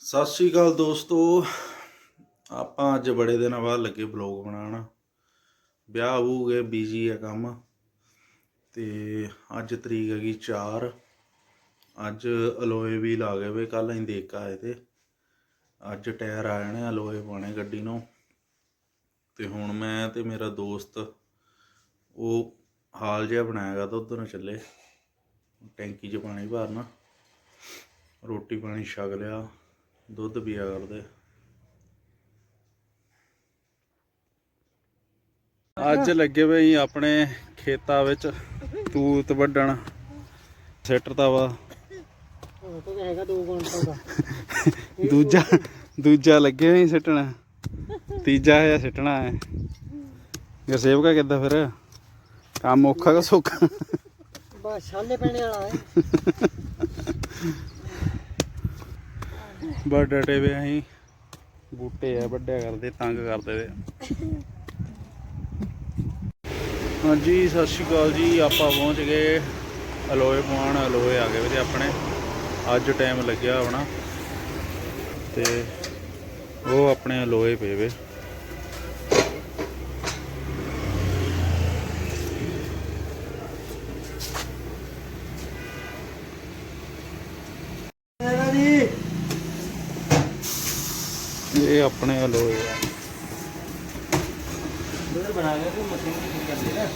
ਸਤਿ ਸ਼੍ਰੀ ਅਕਾਲ ਦੋਸਤੋ। ਆਪਾਂ ਅੱਜ ਬੜੇ ਦਿਨਾਂ ਬਾਅਦ ਲੱਗੇ ਬਲੌਗ ਬਣਾਉਣ। ਵਿਆਹ ਹੋ ਗਏ ਬੀਜੀ ਹੈ ਕੰਮ। ਤੇ ਅੱਜ ਤਰੀਕ ਹੈਗੀ 4 ਅੱਜ ਅਲੋਏ ਵੀ ਲਾ ਗਏ ਵੇ ਕੱਲ ਅਸੀਂ ਦੇਖ ਆਏ ਤੇ। ਅੱਜ ਟਾਇਰ ਆ ਜਾਣੇ ਅਲੋਏ ਪਾਣੇ ਗੱਡੀ ਨੂੰ। ਤੇ ਹੁਣ ਮੈਂ ਤੇ ਮੇਰਾ ਦੋਸਤ, ਉਹ ਹਾਲ ਜਿਹਾ ਬਣਾਇਆਗਾ ਤਾਂ ਉਧਰ ਨੂੰ ਚੱਲੇ। ਟੈਂਕੀ 'ਚ ਪਾਣੀ ਭਰਨਾ। ਰੋਟੀ ਪਾਣੀ ਛਕ ਲਿਆ। ਦੁੱਧ ਪੀਆ ਕਰਦੇ। ਅੱਜ ਲੱਗੇ ਵੇ ਜੀ ਆਪਣੇ ਖੇਤਾਂ ਵਿੱਚ ਤੂਤ ਵੱਢਣ। ਸੈਟਰ ਵਾ। ਉਹ ਤਾਂ ਹੈਗਾ 2 ਕੁਇੰਟਲ ਦਾ। ਦੂਜਾ ਦੂਜਾ ਲੱਗੇ ਹੋਈ ਸਿੱਟਣਾ। ਤੀਜਾ ਹੈ ਸਿੱਟਣਾ ਹੈ। ਗਰਸੇਵ ਕਾ ਕਿੱਦਾਂ ਫਿਰ? ਕੰਮ ਔਖਾ ਕਿ ਸੌਖਾ? ਬਸ ਛਾਲੇ ਪੈਣੇ ਵਾਲਾ ਹੈ। ਬੜ ਡਟੇ ਵੇ ਅਸੀਂ ਬੂਟੇ ਆ ਵੱਡਿਆ ਕਰਦੇ, ਤੰਗ ਕਰਦੇ ਵੇ। ਹਾਂਜੀ, ਸਤਿ ਸ਼੍ਰੀ ਅਕਾਲ ਜੀ, ਆਪਾਂ ਪਹੁੰਚ ਗਏ ਅਲੋਏ ਪਵਾਉਣ ਅਲੋਏ ਆ ਗਏ ਵੀਰੇ ਆਪਣੇ। ਅੱਜ ਟਾਈਮ ਲੱਗਿਆ ਹੋਣਾ ਤੇ ਉਹ ਆਪਣੇ ਅਲੋਏ ਪਏ ਵੇ। ਇਹ ਆਪਣੇ ਅਲੋਏ ਆ ਬੇਰ ਬਣਾ ਕੇ ਕੋਈ ਮਸ਼ੀਨ ਠੀਕ ਕਰ ਦੇ ਨਾ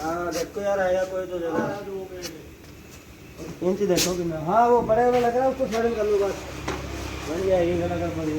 हाँ देखो यार आया कोई तो जगह इंच देखो कि मैं हाँ वो बड़े वाला लग रहा है उसको थोड़े कर लो बस बन जाएगी गला कर पड़ी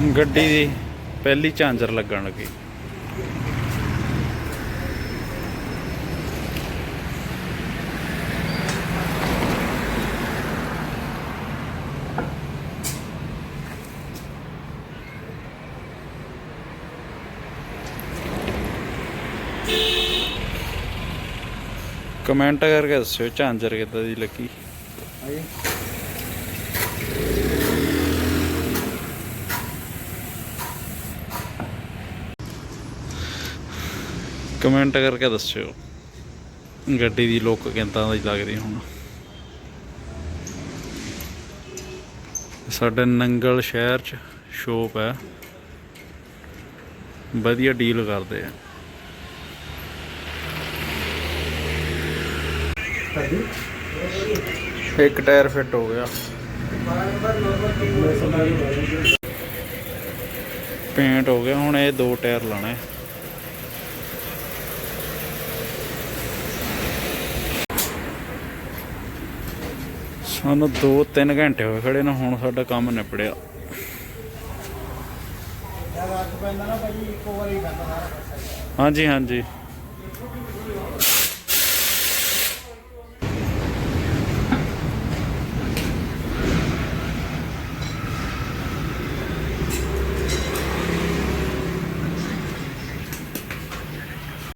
ਗੱਡੀ ਦੀ ਪਹਿਲੀ ਝਾਂਜਰ ਲੱਗਣ ਲੱਗੀ। ਕਮੈਂਟ ਕਰਕੇ ਦੱਸਿਓ ਝਾਂਜਰ ਕਿੱਦਾਂ ਦੀ ਲੱਗੀ। ਕਮੈਂਟ ਕਰਕੇ ਦੱਸਿਓ। ਗੱਡੀ ਦੀ ਲੁੱਕ ਕਿੱਦਾਂ ਦੀ ਲੱਗਦੀ ਹੁਣ? ਸਾਡੇ ਨੰਗਲ ਸ਼ਹਿਰ ਚ ਸ਼ੋਪ ਹੈ। ਵਧੀਆ ਡੀਲ ਕਰਦੇ ਆ। ਇੱਕ ਟਾਇਰ ਫਿੱਟ ਹੋ ਗਿਆ। ਪੇਂਟ ਹੋ ਗਿਆ, ਹੁਣ ਇਹ ਦੋ ਟਾਇਰ ਲਾਣੇ ਸਾਨੂੰ 2-3 ਘੰਟੇ ਹੋਏ ਖੜੇ ਨਾ ਹੁਣ ਸਾਡਾ ਕੰਮ ਨਿਪੜਿਆ ਹਾਂਜੀ ਹਾਂਜੀ।